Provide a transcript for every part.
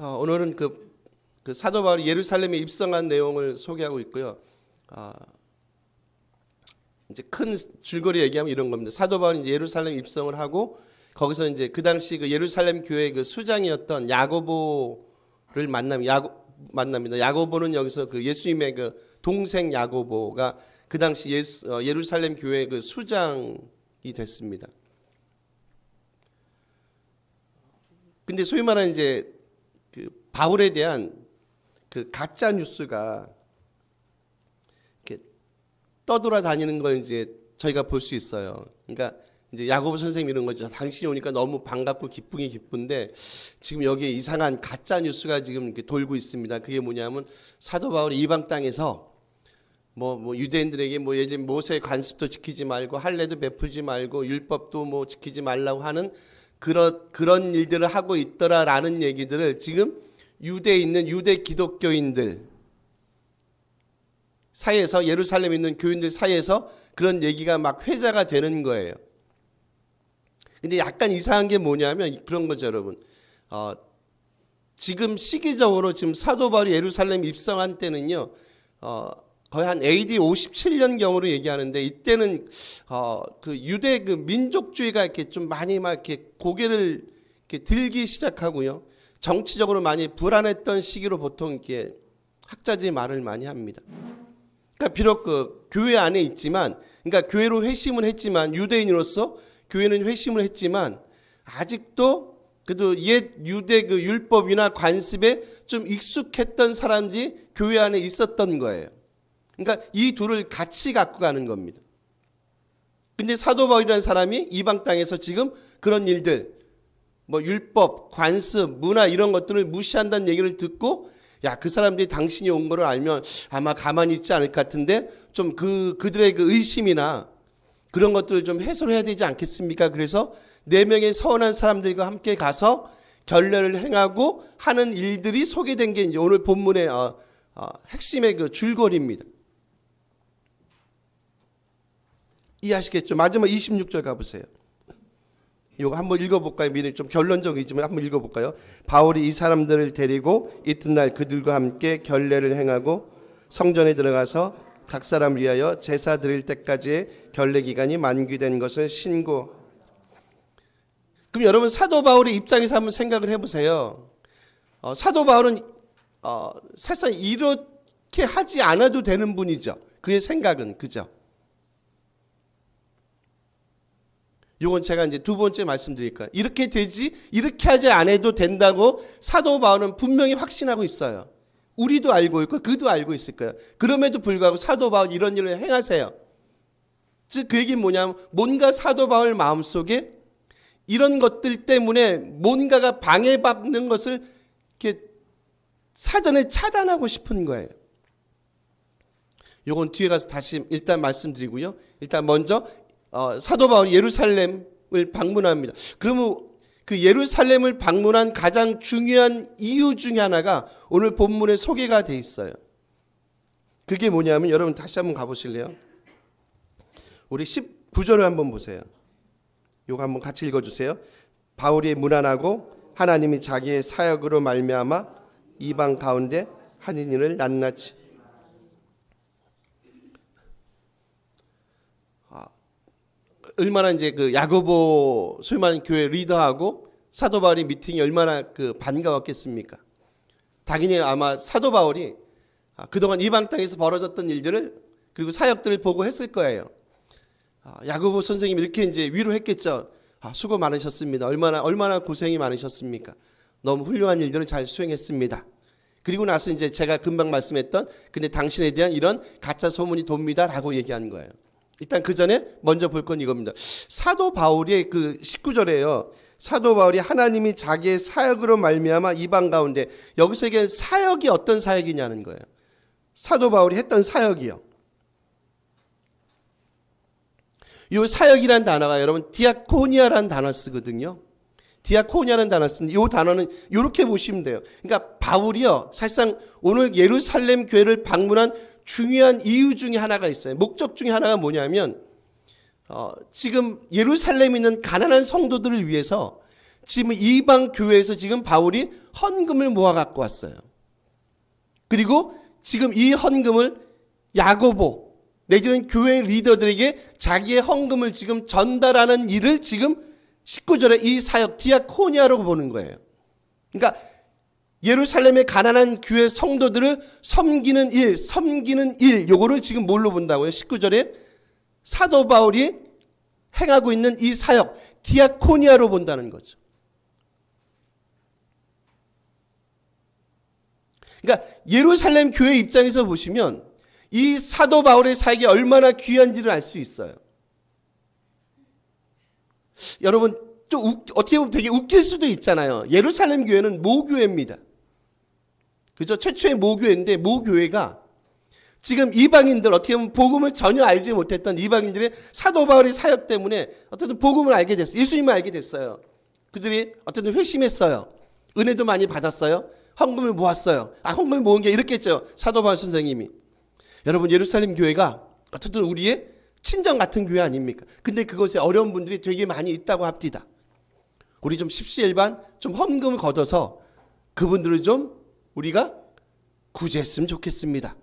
어, 오늘은 그, 그 사도 바울이 예루살렘에 입성한 내용을 소개하고 있고요. 아, 이제 큰 줄거리 얘기하면 이런 겁니다. 사도 바울이 예루살렘 입성을 하고 거기서 이제 그 당시 그 예루살렘 교회 그 수장이었던 야고보를 만남 야고 만납니다. 야고보는 여기서 그 예수님의 그 동생 야고보가 그 당시 예수, 어, 예루살렘 교회 그 수장이 됐습니다. 근데 소위 말하는 이제 그 바울에 대한 그 가짜 뉴스가 이렇게 떠돌아 다니는 걸 이제 저희가 볼 수 있어요. 그러니까 이제 야고보 선생님 이런 거죠. 당신이 오니까 너무 반갑고 기쁘기 기쁜데 지금 여기에 이상한 가짜 뉴스가 지금 이렇게 돌고 있습니다. 그게 뭐냐면 사도 바울이 이방 땅에서 뭐, 뭐 유대인들에게 뭐 예를 들면 모세 관습도 지키지 말고 할례도 베풀지 말고 율법도 뭐 지키지 말라고 하는 그런 그런 일들을 하고 있더라라는 얘기들을 지금 유대에 있는 유대 기독교인들 사이에서 예루살렘에 있는 교인들 사이에서 그런 얘기가 막 회자가 되는 거예요. 근데 약간 이상한 게 뭐냐면 그런 거죠, 여러분. 어, 지금 시기적으로 지금 사도 바울이 예루살렘 입성한 때는요. 어, 거의 한 AD 57년 경으로 얘기하는데 이때는 어, 그 유대 그 민족주의가 이렇게 좀 많이 막 이렇게 고개를 이렇게 들기 시작하고요. 정치적으로 많이 불안했던 시기로 보통 이렇게 학자들이 말을 많이 합니다. 그러니까 비록 그 교회 안에 있지만, 그러니까 교회로 회심을 했지만 유대인으로서 교회는 회심을 했지만 아직도 그래도 옛 유대 그 율법이나 관습에 좀 익숙했던 사람들이 교회 안에 있었던 거예요. 그러니까 이 둘을 같이 갖고 가는 겁니다. 근데 사도 바울이라는 사람이 이방 땅에서 지금 그런 일들, 뭐 율법, 관습, 문화 이런 것들을 무시한다는 얘기를 듣고 야, 그 사람들이 당신이 온 거를 알면 아마 가만히 있지 않을 것 같은데 좀 그 그들의 그 의심이나 그런 것들을 좀 해소를 해야 되지 않겠습니까? 그래서 네 명의 서운한 사람들과 함께 가서 결례를 행하고 하는 일들이 소개된 게 이제 오늘 본문의 어, 어, 핵심의 그 줄거리입니다. 이해하시겠죠? 마지막 26절 가보세요. 이거 한번 읽어볼까요? 미리 좀 결론적이지만 한번 읽어볼까요? 바울이 이 사람들을 데리고 이튿날 그들과 함께 결례를 행하고 성전에 들어가서 각 사람을 위하여 제사 드릴 때까지의 결례 기간이 만기된 것을 신고. 그럼 여러분 사도 바울의 입장에서 한번 생각을 해보세요. 어, 사도 바울은 어, 사실상 이렇게 하지 않아도 되는 분이죠. 그의 생각은 그죠. 요건 제가 이제 두 번째 말씀드릴 거예요. 이렇게 되지, 이렇게 하지 않아도 된다고 사도 바울은 분명히 확신하고 있어요. 우리도 알고 있고 그도 알고 있을 거예요. 그럼에도 불구하고 사도 바울 이런 일을 행하세요. 즉, 그 얘기는 뭐냐면 뭔가 사도 바울 마음속에 이런 것들 때문에 뭔가가 방해받는 것을 이렇게 사전에 차단하고 싶은 거예요. 요건 뒤에 가서 다시 일단 말씀드리고요. 일단 먼저 어, 사도 바울이 예루살렘을 방문합니다. 그러면 그 예루살렘을 방문한 가장 중요한 이유 중에 하나가 오늘 본문에 소개가 돼 있어요. 그게 뭐냐면 여러분 다시 한번 가보실래요? 우리 19절을 한번 보세요. 요거 한번 같이 읽어주세요. 바울이 무난하고 하나님이 자기의 사역으로 말미암아 이방 가운데 한인인을 낱낱이 얼마나 이제 그 야고보 소위 말하는 교회 리더하고 사도 바울이 미팅이 얼마나 그 반가웠겠습니까? 당연히 아마 사도 바울이 아, 그동안 이방 땅에서 벌어졌던 일들을 그리고 사역들을 보고 했을 거예요. 아, 야고보 선생님이 이렇게 이제 위로했겠죠. 아, 수고 많으셨습니다. 얼마나 얼마나 고생이 많으셨습니까? 너무 훌륭한 일들을 잘 수행했습니다. 그리고 나서 이제 제가 금방 말씀했던 근데 당신에 대한 이런 가짜 소문이 돕니다라고 얘기한 거예요. 일단 그 전에 먼저 볼 건 이겁니다. 사도 바울의 그 19절에요. 사도 바울이 하나님이 자기의 사역으로 말미암아 이방 가운데 여기서 이게 사역이 어떤 사역이냐는 거예요. 사도 바울이 했던 사역이요. 이 사역이란 단어가 여러분 디아코니아라는 단어 쓰거든요. 디아코니아라는 단어 쓰는데 이 단어는 이렇게 보시면 돼요. 그러니까 바울이요. 사실상 오늘 예루살렘 교회를 방문한 중요한 이유 중에 하나가 있어요. 목적 중에 하나가 뭐냐면 어, 지금 예루살렘에 있는 가난한 성도들을 위해서 지금 이방 교회에서 지금 바울이 헌금을 모아 갖고 왔어요. 그리고 지금 이 헌금을 야고보 내지는 교회 리더들에게 자기의 헌금을 지금 전달하는 일을 지금 19절에 이 사역 디아코니아로 보는 거예요. 그러니까 예루살렘의 가난한 교회 성도들을 섬기는 일, 섬기는 일, 요거를 지금 뭘로 본다고요? 19절에 사도 바울이 행하고 있는 이 사역, 디아코니아로 본다는 거죠. 그러니까 예루살렘 교회 입장에서 보시면 이 사도 바울의 사역이 얼마나 귀한지를 알 수 있어요. 여러분 좀 웃, 어떻게 보면 되게 웃길 수도 있잖아요. 예루살렘 교회는 모교회입니다. 그죠? 최초의 모교회인데 모교회가 지금 이방인들 어떻게 보면 복음을 전혀 알지 못했던 이방인들의 사도 바울의 사역 때문에 어쨌든 복음을 알게 됐어요. 예수님을 알게 됐어요. 그들이 어쨌든 회심했어요. 은혜도 많이 받았어요. 헌금을 모았어요. 아, 헌금을 모은 게 이렇겠죠. 사도 바울 선생님이. 여러분 예루살렘 교회가 어쨌든 우리의 친정 같은 교회 아닙니까? 근데 그것에 어려운 분들이 되게 많이 있다고 합디다. 우리 좀 십시일반 좀 헌금을 걷어서 그분들을 좀 우리가 구제했으면 좋겠습니다.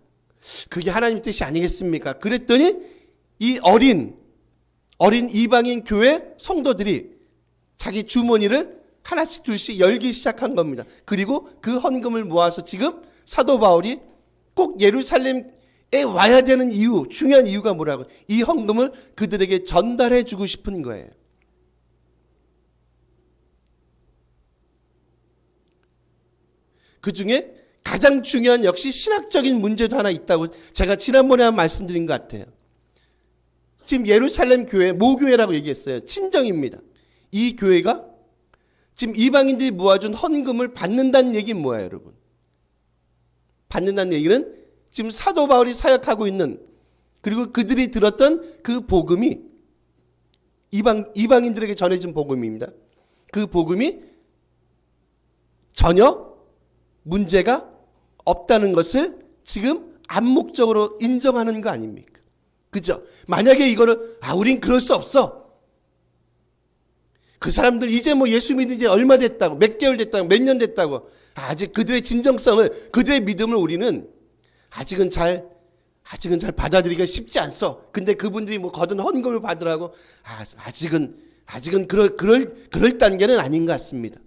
그게 하나님 뜻이 아니겠습니까? 그랬더니 이 어린 어린 이방인 교회 성도들이 자기 주머니를 하나씩 둘씩 열기 시작한 겁니다. 그리고 그 헌금을 모아서 지금 사도 바울이 꼭 예루살렘에 와야 되는 이유, 중요한 이유가 뭐라고? 이 헌금을 그들에게 전달해 주고 싶은 거예요. 그 중에 가장 중요한 역시 신학적인 문제도 하나 있다고 제가 지난번에 한 말씀드린 것 같아요. 지금 예루살렘 교회, 모교회라고 얘기했어요. 친정입니다. 이 교회가 지금 이방인들이 모아준 헌금을 받는다는 얘기는 뭐예요, 여러분? 받는다는 얘기는 지금 사도 바울이 사역하고 있는 그리고 그들이 들었던 그 복음이 이방 이방인들에게 전해진 복음입니다. 그 복음이 전혀 문제가 없다는 것을 지금 암묵적으로 인정하는 거 아닙니까? 그죠? 만약에 이거를 아 우린 그럴 수 없어. 그 사람들 이제 뭐 예수 믿은 지 얼마 됐다고 몇 개월 됐다고 몇 년 됐다고 아직 그들의 진정성을 그들의 믿음을 우리는 아직은 잘 아직은 잘 받아들이기가 쉽지 않소. 근데 그분들이 뭐 거둔 헌금을 받으라고 아, 아직은 아직은 그럴 그럴 그럴 단계는 아닌 것 같습니다.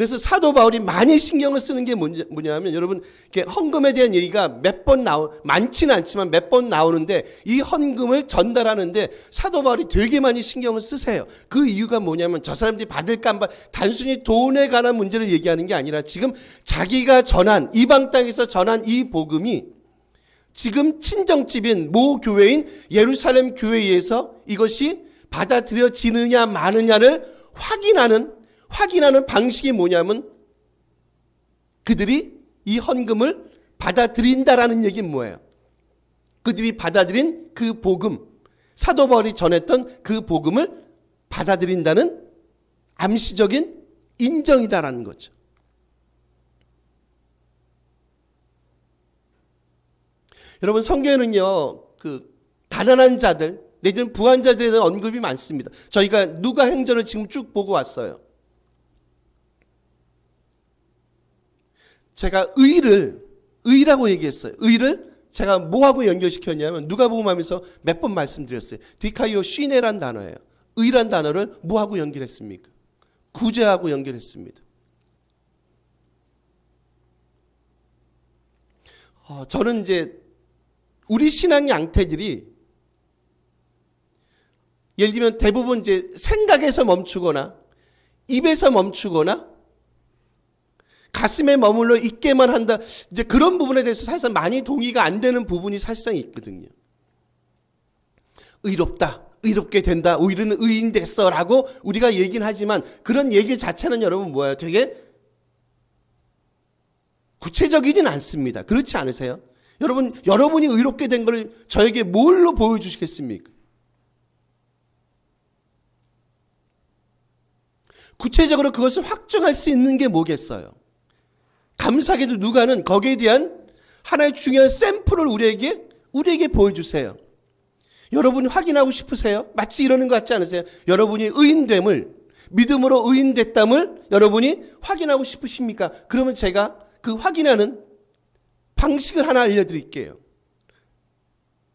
그래서 사도 바울이 많이 신경을 쓰는 게 뭐냐, 뭐냐면 여러분 이렇게 헌금에 대한 얘기가 몇 번 나오 많지는 않지만 몇 번 나오는데 이 헌금을 전달하는데 사도 바울이 되게 많이 신경을 쓰세요. 그 이유가 뭐냐면 저 사람들이 받을까 안 받, 단순히 돈에 관한 문제를 얘기하는 게 아니라 지금 자기가 전한 이방 땅에서 전한 이 복음이 지금 친정집인 모 교회인 예루살렘 교회에서 이것이 받아들여지느냐 마느냐를 확인하는 확인하는 방식이 뭐냐면 그들이 이 헌금을 받아들인다라는 얘기는 뭐예요? 그들이 받아들인 그 복음, 사도 바울이 전했던 그 복음을 받아들인다는 암시적인 인정이다라는 거죠. 여러분 성경에는요 그 가난한 자들 내지는 부한 자들에 대한 언급이 많습니다. 저희가 누가 행전을 지금 쭉 보고 왔어요. 제가 의를 의라고 얘기했어요. 의를 제가 뭐하고 연결시켰냐면 누가복음 하면서 몇 번 말씀드렸어요. 디카이오 쉬네란 단어예요. 의란 단어를 뭐하고 연결했습니까? 구제하고 연결했습니다. 어, 저는 이제 우리 신앙 양태들이 예를 들면 대부분 이제 생각에서 멈추거나 입에서 멈추거나 가슴에 머물러 있게만 한다. 이제 그런 부분에 대해서 사실상 많이 동의가 안 되는 부분이 사실상 있거든요. 의롭다. 의롭게 된다. 우리는 의인 됐어 라고 우리가 얘기는 하지만 그런 얘기 자체는 여러분 뭐예요? 되게 구체적이진 않습니다. 그렇지 않으세요? 여러분, 여러분이 의롭게 된 걸 저에게 뭘로 보여주시겠습니까? 구체적으로 그것을 확정할 수 있는 게 뭐겠어요? 감사하게도 누가는 거기에 대한 하나의 중요한 샘플을 우리에게 우리에게 보여주세요. 여러분이 확인하고 싶으세요? 마치 이러는 것 같지 않으세요? 여러분이 의인됨을 믿음으로 의인됐담을 여러분이 확인하고 싶으십니까? 그러면 제가 그 확인하는 방식을 하나 알려드릴게요.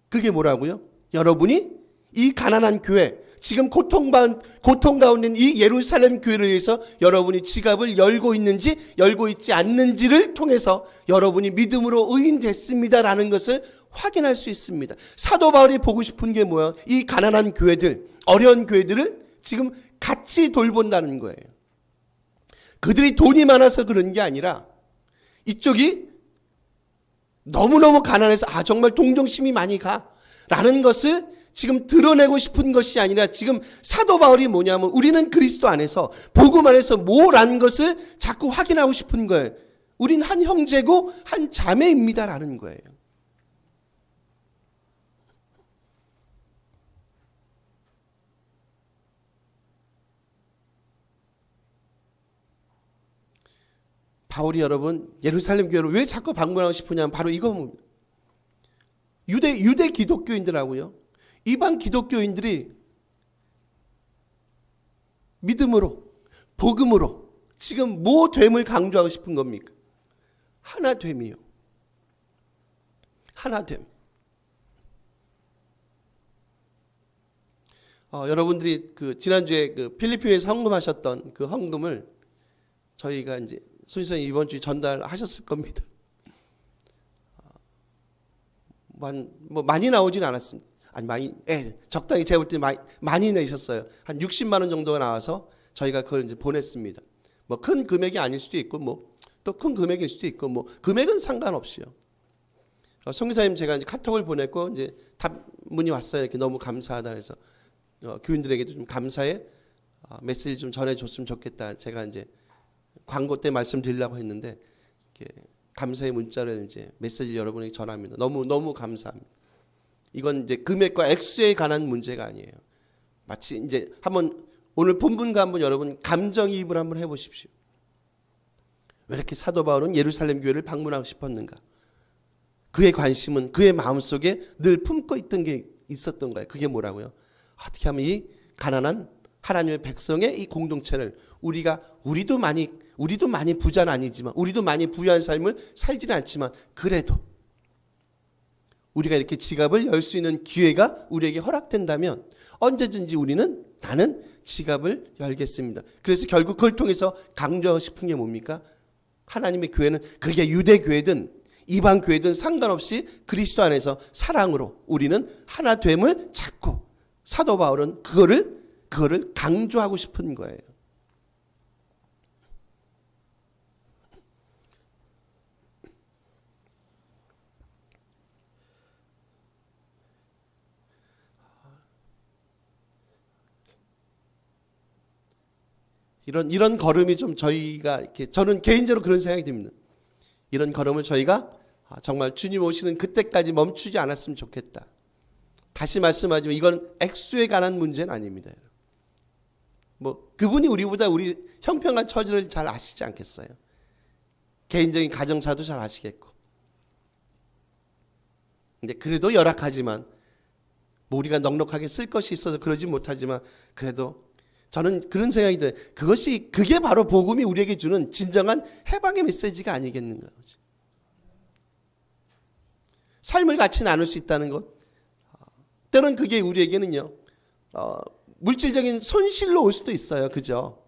그게 뭐라고요? 여러분이 이 가난한 교회, 지금 고통반, 고통 가운데 있는 이 예루살렘 교회를 위해서 여러분이 지갑을 열고 있는지 열고 있지 않는지를 통해서 여러분이 믿음으로 의인됐습니다라는 것을 확인할 수 있습니다. 사도 바울이 보고 싶은 게 뭐야? 이 가난한 교회들, 어려운 교회들을 지금 같이 돌본다는 거예요. 그들이 돈이 많아서 그런 게 아니라 이쪽이 너무너무 가난해서 아 정말 동정심이 많이 가 라는 것을 지금 드러내고 싶은 것이 아니라 지금 사도 바울이 뭐냐면 우리는 그리스도 안에서 복음 안에서 뭐라는 것을 자꾸 확인하고 싶은 거예요. 우린 한 형제고 한 자매입니다라는 거예요. 바울이 여러분 예루살렘 교회를 왜 자꾸 방문하고 싶으냐면 바로 이겁니다. 유대 유대 기독교인들하고요. 이방 기독교인들이 믿음으로 복음으로 지금 뭐 됨을 강조하고 싶은 겁니까? 하나 됨이요. 하나 됨. 어, 여러분들이 그 지난주에 그 필리핀에서 헌금하셨던 그 헌금을 저희가 이제 손희선 이번 주에 전달하셨을 겁니다. 만, 뭐 많이 나오진 않았습니다. 아니 많이, 예, 적당히 제가 볼 때 많이, 많이 내셨어요. 한 60만 원 정도가 나와서 저희가 그걸 이제 보냈습니다. 뭐 큰 금액이 아닐 수도 있고 뭐 또 큰 금액일 수도 있고 뭐 금액은 상관없이요. 어, 성기사님 제가 이제 카톡을 보냈고 이제 답문이 왔어요. 이렇게 너무 감사하다 해서 어, 교인들에게도 좀 감사의 어, 메시지 좀 전해줬으면 좋겠다. 제가 이제 광고 때 말씀드리려고 했는데 감사의 문자를 이제 메시지 여러분에게 전합니다. 너무 너무 감사합니다. 이건 이제 금액과 액수에 관한 문제가 아니에요. 마치 이제 한번 오늘 본문과 한번 여러분 감정이입을 한번 해보십시오. 왜 이렇게 사도 바울은 예루살렘 교회를 방문하고 싶었는가? 그의 관심은 그의 마음 속에 늘 품고 있던 게 있었던 거예요. 그게 뭐라고요? 어떻게 하면 이 가난한 하나님의 백성의 이 공동체를 우리가 우리도 많이 우리도 많이 부자는 아니지만 우리도 많이 부유한 삶을 살지는 않지만 그래도 우리가 이렇게 지갑을 열 수 있는 기회가 우리에게 허락된다면 언제든지 우리는 나는 지갑을 열겠습니다. 그래서 결국 그걸 통해서 강조하고 싶은 게 뭡니까? 하나님의 교회는 그게 유대 교회든 이방 교회든 상관없이 그리스도 안에서 사랑으로 우리는 하나 됨을 찾고 사도 바울은 그거를 그거를 강조하고 싶은 거예요. 이런 이런 걸음이 좀 저희가 이렇게 저는 개인적으로 그런 생각이 듭니다. 이런 걸음을 저희가 아, 정말 주님 오시는 그때까지 멈추지 않았으면 좋겠다. 다시 말씀하지만 이건 액수에 관한 문제는 아닙니다. 뭐 그분이 우리보다 우리 형평한 처지를 잘 아시지 않겠어요. 개인적인 가정사도 잘 아시겠고. 근데 그래도 열악하지만 뭐 우리가 넉넉하게 쓸 것이 있어서 그러지 못하지만 그래도 저는 그런 생각이 들어요. 그것이 그게 바로 복음이 우리에게 주는 진정한 해방의 메시지가 아니겠는가. 삶을 같이 나눌 수 있다는 것. 때론 그게 우리에게는요. 어, 물질적인 손실로 올 수도 있어요. 그죠?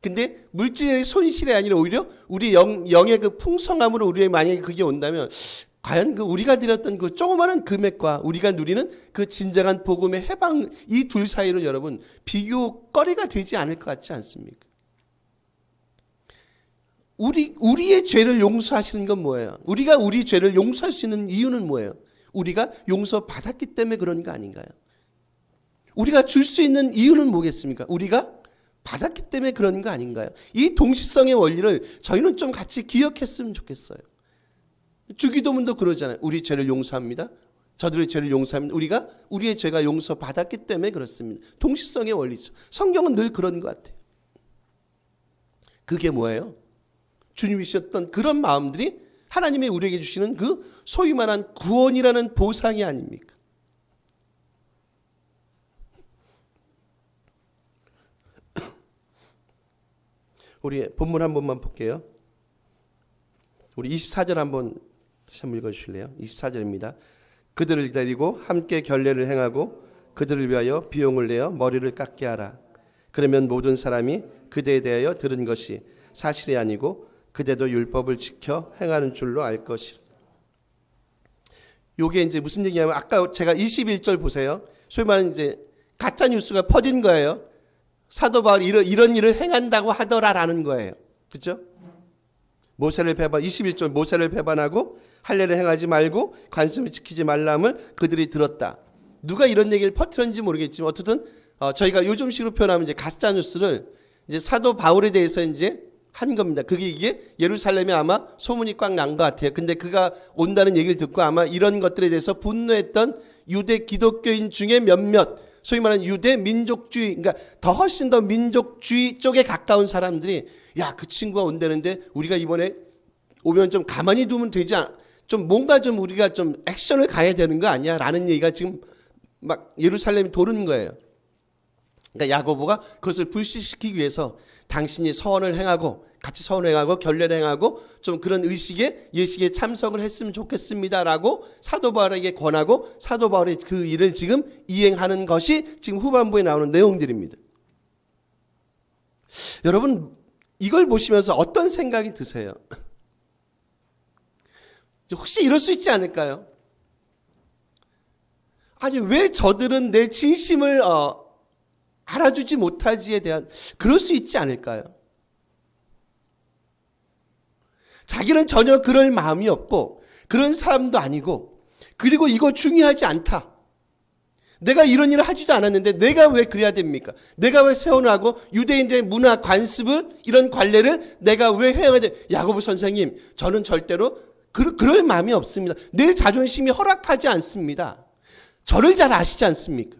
근데 물질의 손실이 아니라 오히려 우리 영, 영의 그 풍성함으로 우리의 만약에 그게 온다면 과연 그 우리가 드렸던 그 조그마한 금액과 우리가 누리는 그 진정한 복음의 해방 이 둘 사이를 여러분 비교거리가 되지 않을 것 같지 않습니까? 우리 우리의 죄를 용서하시는 건 뭐예요? 우리가 우리 죄를 용서할 수 있는 이유는 뭐예요? 우리가 용서 받았기 때문에 그런 거 아닌가요? 우리가 줄 수 있는 이유는 뭐겠습니까? 우리가 받았기 때문에 그런 거 아닌가요? 이 동시성의 원리를 저희는 좀 같이 기억했으면 좋겠어요. 주기도문도 그러잖아요. 우리 죄를 용서합니다. 저들의 죄를 용서합니다. 우리가 우리의 죄가 용서받았기 때문에 그렇습니다. 동시성의 원리죠. 성경은 늘 그런 것 같아요. 그게 뭐예요? 주님이 주셨던 그런 마음들이 하나님이 우리에게 주시는 그 소위 말한 구원이라는 보상이 아닙니까? 우리 본문 한 번만 볼게요. 우리 24절 한번 다시 한번 읽어 주실래요? 24절입니다. 그들을 기다리고 함께 결례를 행하고 그들을 위하여 비용을 내어 머리를 깎게 하라. 그러면 모든 사람이 그대에 대하여 들은 것이 사실이 아니고 그대도 율법을 지켜 행하는 줄로 알 것이라. 요게 이제 무슨 얘기냐면 아까 제가 21절 보세요. 소위 말하는 이제 가짜 뉴스가 퍼진 거예요. 사도 바울이 이런, 이런 일을 행한다고 하더라라는 거예요. 그렇죠? 모세를 배반 21절 모세를 배반하고 할례를 행하지 말고 관습을 지키지 말람을 그들이 들었다. 누가 이런 얘기를 퍼뜨렸는지 모르겠지만 어쨌든 어, 저희가 요즘식으로 표현하면 이제 가짜 뉴스를 이제 사도 바울에 대해서 이제 한 겁니다. 그게 이게 예루살렘에 아마 소문이 꽉 난 것 같아요. 근데 그가 온다는 얘기를 듣고 아마 이런 것들에 대해서 분노했던 유대 기독교인 중에 몇몇 소위 말하는 유대 민족주의, 그러니까 더 훨씬 더 민족주의 쪽에 가까운 사람들이 야, 그 친구가 온다는데 우리가 이번에 오면 좀 가만히 두면 되지 않, 좀 뭔가 좀 우리가 좀 액션을 가야 되는 거 아니야? 라는 얘기가 지금 막 예루살렘이 도는 거예요. 그러니까 야고보가 그것을 불씨시키기 위해서 당신이 서원을 행하고 같이 서원을 행하고 결례를 행하고 좀 그런 의식에 예식에 참석을 했으면 좋겠습니다라고 사도 바울에게 권하고 사도 바울이 그 일을 지금 이행하는 것이 지금 후반부에 나오는 내용들입니다. 여러분 이걸 보시면서 어떤 생각이 드세요? 혹시 이럴 수 있지 않을까요? 아니 왜 저들은 내 진심을 어, 알아주지 못하지에 대한 그럴 수 있지 않을까요? 자기는 전혀 그럴 마음이 없고 그런 사람도 아니고 그리고 이거 중요하지 않다. 내가 이런 일을 하지도 않았는데 내가 왜 그래야 됩니까? 내가 왜 세원하고 유대인들의 문화 관습을 이런 관례를 내가 왜 해야 돼? 야고보 선생님, 저는 절대로 그, 그럴 마음이 없습니다. 내 자존심이 허락하지 않습니다. 저를 잘 아시지 않습니까?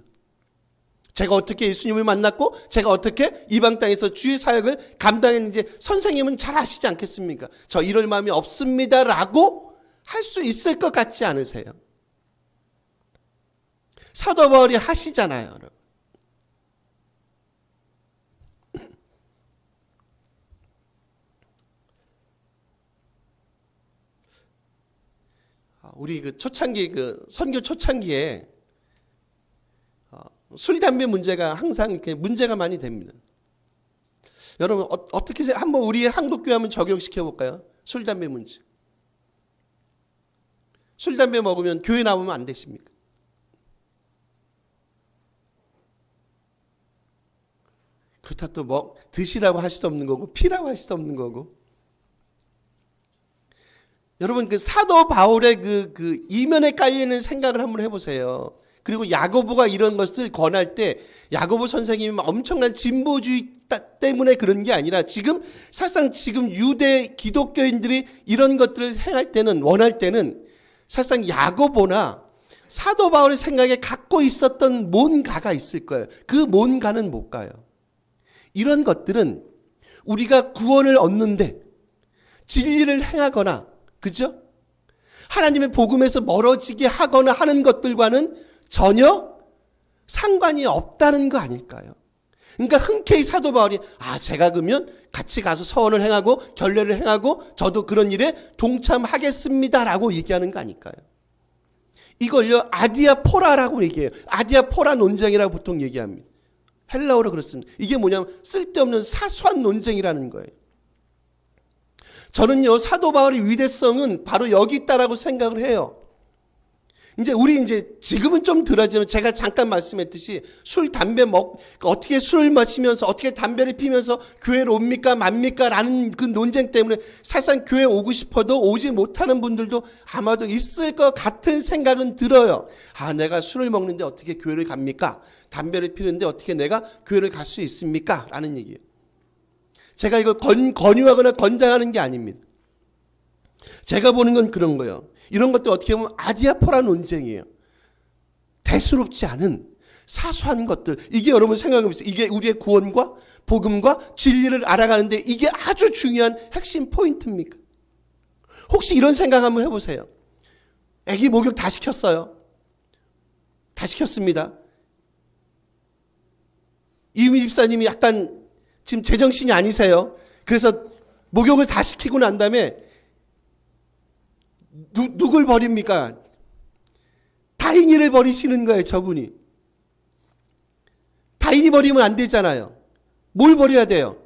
제가 어떻게 예수님을 만났고 제가 어떻게 이방 땅에서 주의 사역을 감당했는지 선생님은 잘 아시지 않겠습니까? 저 이럴 마음이 없습니다라고 할 수 있을 것 같지 않으세요? 사도 바울이 하시잖아요, 여러분. 아, 우리 그 초창기 그 선교 초창기에 어, 술 담배 문제가 항상 이렇게 문제가 많이 됩니다. 여러분 어, 어떻게 한번 우리 한국 교회 한번 적용시켜 볼까요? 술 담배 문제. 술 담배 먹으면 교회 나오면 안 되십니까? 그렇다 또뭐 드시라고 할 수도 없는 거고 피라고 할 수도 없는 거고. 여러분 그 사도 바울의 그, 그 이면에 깔리는 생각을 한번 해보세요. 그리고 야고보가 이런 것을 권할 때 야고보 선생님이 엄청난 진보주의 때문에 그런 게 아니라 지금 사실상 지금 유대 기독교인들이 이런 것들을 행할 때는 원할 때는 사실상 야고보나 사도 바울의 생각에 갖고 있었던 뭔가가 있을 거예요. 그 뭔가는 뭘까요? 이런 것들은 우리가 구원을 얻는데 진리를 행하거나 그죠? 하나님의 복음에서 멀어지게 하거나 하는 것들과는 전혀 상관이 없다는 거 아닐까요? 그러니까 흔쾌히 사도 바울이 아 제가 그러면 같이 가서 서원을 행하고 결례를 행하고 저도 그런 일에 동참하겠습니다라고 얘기하는 거 아닐까요? 이걸요 아디아포라라고 얘기해요. 아디아포라 논쟁이라고 보통 얘기합니다. 헬라어로 그렇습니다. 이게 뭐냐면 쓸데없는 사소한 논쟁이라는 거예요. 저는요 사도 바울의 위대성은 바로 여기 있다라고 생각을 해요. 이제 우리 이제 지금은 좀 덜하지만 제가 잠깐 말씀했듯이 술 담배 먹 어떻게 술을 마시면서 어떻게 담배를 피면서 교회로 옵니까 맙니까 라는 그 논쟁 때문에 사실상 교회 오고 싶어도 오지 못하는 분들도 아마도 있을 것 같은 생각은 들어요. 아 내가 술을 먹는데 어떻게 교회를 갑니까? 담배를 피는데 어떻게 내가 교회를 갈 수 있습니까? 라는 얘기예요. 제가 이걸 건, 권유하거나 권장하는 게 아닙니다. 제가 보는 건 그런 거예요. 이런 것들 어떻게 보면 아디아포라 논쟁이에요. 대수롭지 않은 사소한 것들. 이게 여러분 생각해 보세요. 이게 우리의 구원과 복음과 진리를 알아가는데 이게 아주 중요한 핵심 포인트입니까? 혹시 이런 생각 한번 해보세요. 애기 목욕 다 시켰어요. 다 시켰습니다. 이유미 집사님이 약간 지금 제정신이 아니세요. 그래서 목욕을 다 시키고 난 다음에 누, 누굴 버립니까? 다인이를 버리시는 거예요, 저분이. 다인이 버리면 안 되잖아요. 뭘 버려야 돼요?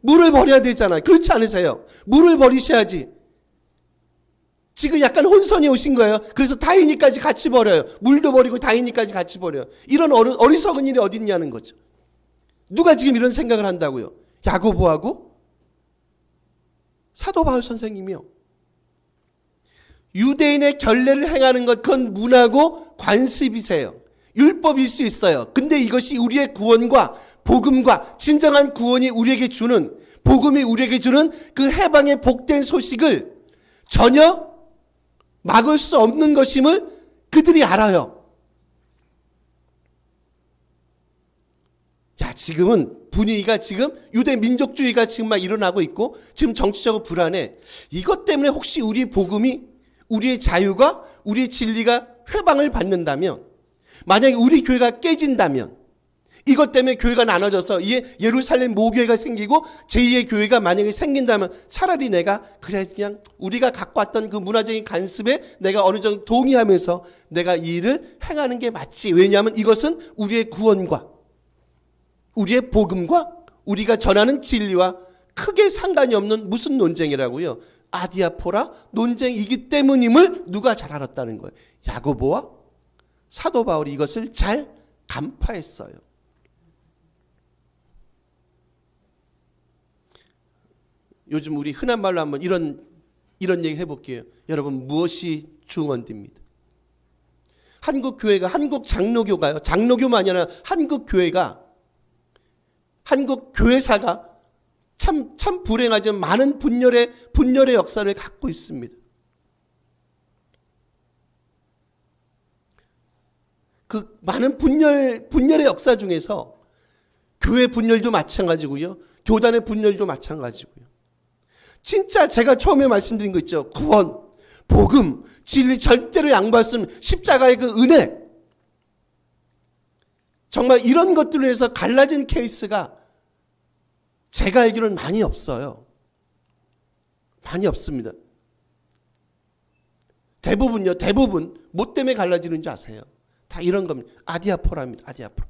물을 버려야 되잖아요. 그렇지 않으세요? 물을 버리셔야지. 지금 약간 혼선이 오신 거예요. 그래서 다인이까지 같이 버려요. 물도 버리고 다인이까지 같이 버려요. 이런 어리, 어리석은 일이 어딨냐는 거죠. 누가 지금 이런 생각을 한다고요? 야고보하고 사도 바울 선생님이요. 유대인의 결례를 행하는 것 그건 문하고 관습이세요. 율법일 수 있어요. 근데 이것이 우리의 구원과 복음과 진정한 구원이 우리에게 주는 복음이 우리에게 주는 그 해방의 복된 소식을 전혀 막을 수 없는 것임을 그들이 알아요. 야, 지금은 분위기가 지금 유대 민족주의가 지금 막 일어나고 있고 지금 정치적으로 불안해. 이것 때문에 혹시 우리 복음이 우리의 자유가 우리의 진리가 회방을 받는다면 만약에 우리 교회가 깨진다면 이것 때문에 교회가 나눠져서 이에 예루살렘 모교회가 생기고 제2의 교회가 만약에 생긴다면 차라리 내가 그래 그냥 우리가 갖고 왔던 그 문화적인 간습에 내가 어느 정도 동의하면서 내가 이 일을 행하는 게 맞지. 왜냐하면 이것은 우리의 구원과 우리의 복음과 우리가 전하는 진리와 크게 상관이 없는 무슨 논쟁이라고요. 아디아포라 논쟁이기 때문임을 누가 잘 알았다는 거예요. 야고보와 사도 바울이 이것을 잘 간파했어요. 요즘 우리 흔한 말로 한번 이런 이런 얘기 해볼게요. 여러분 무엇이 중원입니다. 한국 교회가 한국 장로교가요. 장로교만이 아니라 한국 교회가 한국 교회사가 참, 참 불행하지만 많은 분열의, 분열의 역사를 갖고 있습니다. 그 많은 분열, 분열의 역사 중에서 교회 분열도 마찬가지고요. 교단의 분열도 마찬가지고요. 진짜 제가 처음에 말씀드린 거 있죠. 구원, 복음, 진리 절대로 양보할 수 없는 십자가의 그 은혜. 정말 이런 것들로 해서 갈라진 케이스가 제가 알기로는 많이 없어요. 많이 없습니다. 대부분요, 대부분 뭐 때문에 갈라지는지 아세요? 다 이런 겁니다. 아디아포라입니다. 아디아포라.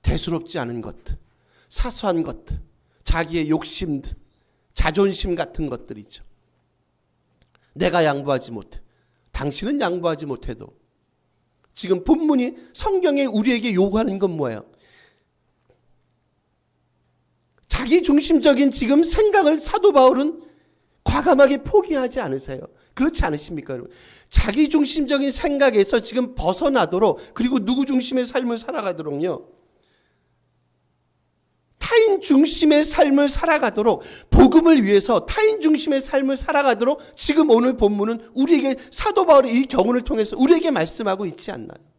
대수롭지 않은 것들, 사소한 것들, 자기의 욕심들, 자존심 같은 것들이죠. 내가 양보하지 못해. 당신은 양보하지 못해도 지금 본문이 성경에 우리에게 요구하는 건 뭐예요? 자기 중심적인 지금 생각을 사도 바울은 과감하게 포기하지 않으세요. 그렇지 않으십니까, 여러분? 자기 중심적인 생각에서 지금 벗어나도록 그리고 누구 중심의 삶을 살아가도록요. 타인 중심의 삶을 살아가도록 복음을 위해서 타인 중심의 삶을 살아가도록 지금 오늘 본문은 우리에게 사도 바울의 이 경우를 통해서 우리에게 말씀하고 있지 않나요?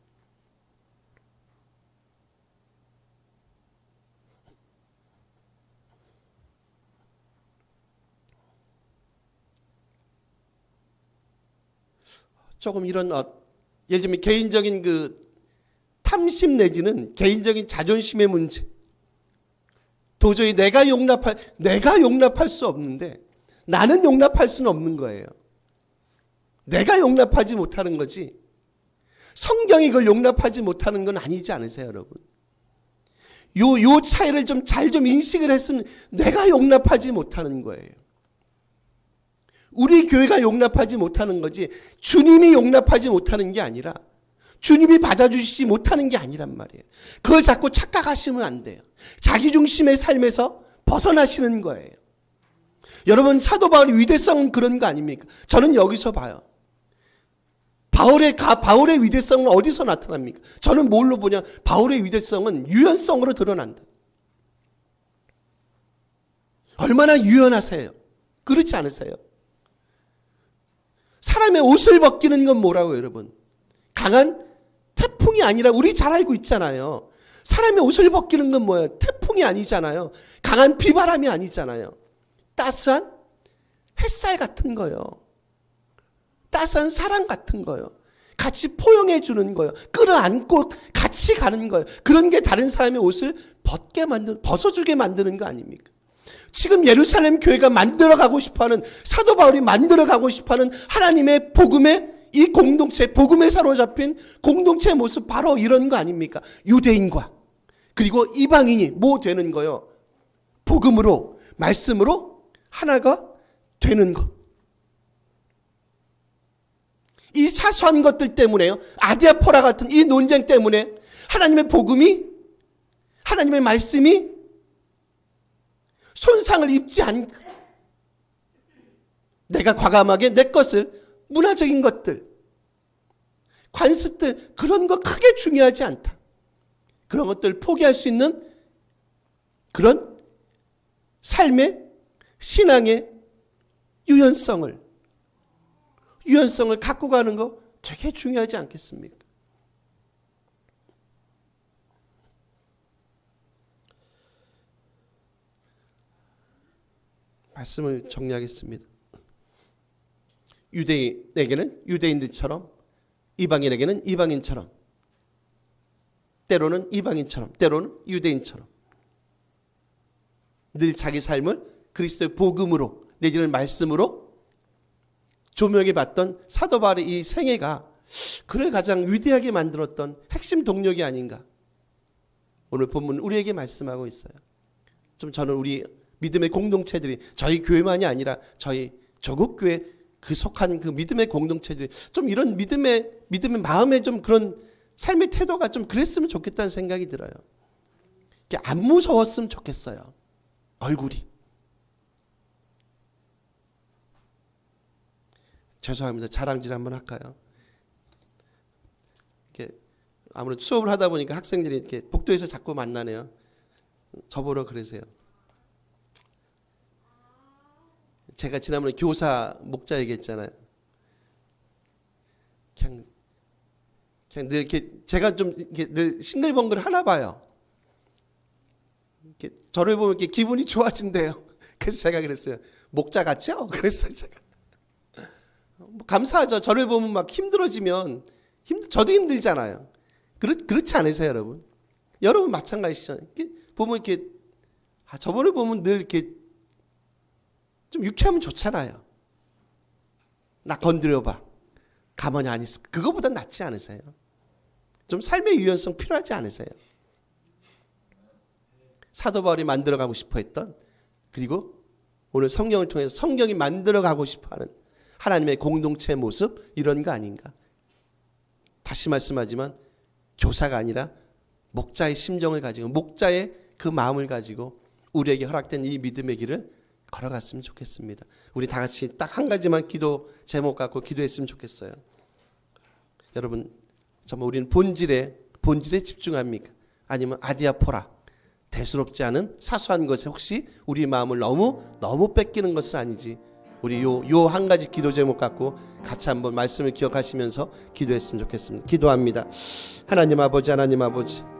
조금 이런 어, 예를 들면 개인적인 그 탐심 내지는 개인적인 자존심의 문제. 도저히 내가 용납할 내가 용납할 수 없는데 나는 용납할 수는 없는 거예요. 내가 용납하지 못하는 거지. 성경이 그걸 용납하지 못하는 건 아니지 않으세요, 여러분? 요, 요 차이를 좀 잘좀 인식을 했으면 내가 용납하지 못하는 거예요. 우리 교회가 용납하지 못하는 거지 주님이 용납하지 못하는 게 아니라 주님이 받아주시지 못하는 게 아니란 말이에요. 그걸 자꾸 착각하시면 안 돼요. 자기 중심의 삶에서 벗어나시는 거예요. 여러분 사도 바울의 위대성은 그런 거 아닙니까? 저는 여기서 봐요. 바울의 가 바울의 위대성은 어디서 나타납니까? 저는 뭘로 보냐? 바울의 위대성은 유연성으로 드러난다. 얼마나 유연하세요? 그렇지 않으세요? 사람의 옷을 벗기는 건 뭐라고 여러분? 강한 태풍이 아니라 우리 잘 알고 있잖아요. 사람의 옷을 벗기는 건 뭐예요? 태풍이 아니잖아요. 강한 비바람이 아니잖아요. 따스한 햇살 같은 거요. 따스한 사랑 같은 거요. 같이 포용해 주는 거요. 끌어안고 같이 가는 거요. 그런 게 다른 사람의 옷을 벗게 만드 벗어주게 만드는 거 아닙니까? 지금 예루살렘 교회가 만들어가고 싶어하는 사도 바울이 만들어가고 싶어하는 하나님의 복음의 이 공동체 복음에 사로잡힌 공동체의 모습 바로 이런 거 아닙니까? 유대인과 그리고 이방인이 뭐 되는 거요? 복음으로 말씀으로 하나가 되는 것. 이 사소한 것들 때문에요. 아디아포라 같은 이 논쟁 때문에 하나님의 복음이 하나님의 말씀이 손상을 입지 않 내가 과감하게 내 것을 문화적인 것들 관습들 그런 거 크게 중요하지 않다. 그런 것들 포기할 수 있는 그런 삶의 신앙의 유연성을 유연성을 갖고 가는 거 되게 중요하지 않겠습니까? 말씀을 정리하겠습니다. 유대인에게는 유대인들처럼 이방인에게는 이방인처럼 때로는 이방인처럼 때로는 유대인처럼 늘 자기 삶을 그리스도의 복음으로 내지는 말씀으로 조명해 봤던 사도 바울의 이 생애가 그를 가장 위대하게 만들었던 핵심 동력이 아닌가. 오늘 본문 우리에게 말씀하고 있어요. 좀 저는 우리 믿음의 공동체들이 저희 교회만이 아니라 저희 조국 교회 그 속한 그 믿음의 공동체들이 좀 이런 믿음의 믿음의 마음에 좀 그런 삶의 태도가 좀 그랬으면 좋겠다는 생각이 들어요. 안 무서웠으면 좋겠어요. 얼굴이. 죄송합니다. 자랑질 한번 할까요? 이렇게 아무래도 수업을 하다 보니까 학생들이 이렇게 복도에서 자꾸 만나네요. 저보러 그러세요. 제가 지난번에 교사 목자 얘기했잖아요. 그냥 그냥 늘 이렇게 제가 좀 이렇게 늘 싱글벙글 하나 봐요. 이렇게 저를 보면 이렇게 기분이 좋아진대요. 그래서 제가 그랬어요. 목자 같죠? 그랬어요 제가. 뭐 감사하죠. 저를 보면 막 힘들어지면 힘 저도 힘들잖아요. 그렇 그렇지 않으세요, 여러분? 여러분 마찬가지시죠. 이렇게 보면 이렇게 아, 저번에 보면 늘 이렇게 좀 유쾌하면 좋잖아요. 나 건드려봐. 가만히 안 있어. 그거보다 낫지 않으세요? 좀 삶의 유연성 필요하지 않으세요? 사도 바울이 만들어가고 싶어 했던 그리고 오늘 성경을 통해서 성경이 만들어가고 싶어하는 하나님의 공동체 모습 이런 거 아닌가? 다시 말씀하지만 교사가 아니라 목자의 심정을 가지고 목자의 그 마음을 가지고 우리에게 허락된 이 믿음의 길을 걸어갔으면 좋겠습니다. 우리 다 같이 딱 한 가지만 기도 제목 갖고 기도했으면 좋겠어요. 여러분 정말 우리는 본질에 본질에 집중합니까? 아니면 아디아포라 대수롭지 않은 사소한 것에 혹시 우리 마음을 너무 너무 뺏기는 것은 아니지. 우리 요 요 한 가지 기도 제목 갖고 같이 한번 말씀을 기억하시면서 기도했으면 좋겠습니다. 기도합니다. 하나님 아버지 하나님 아버지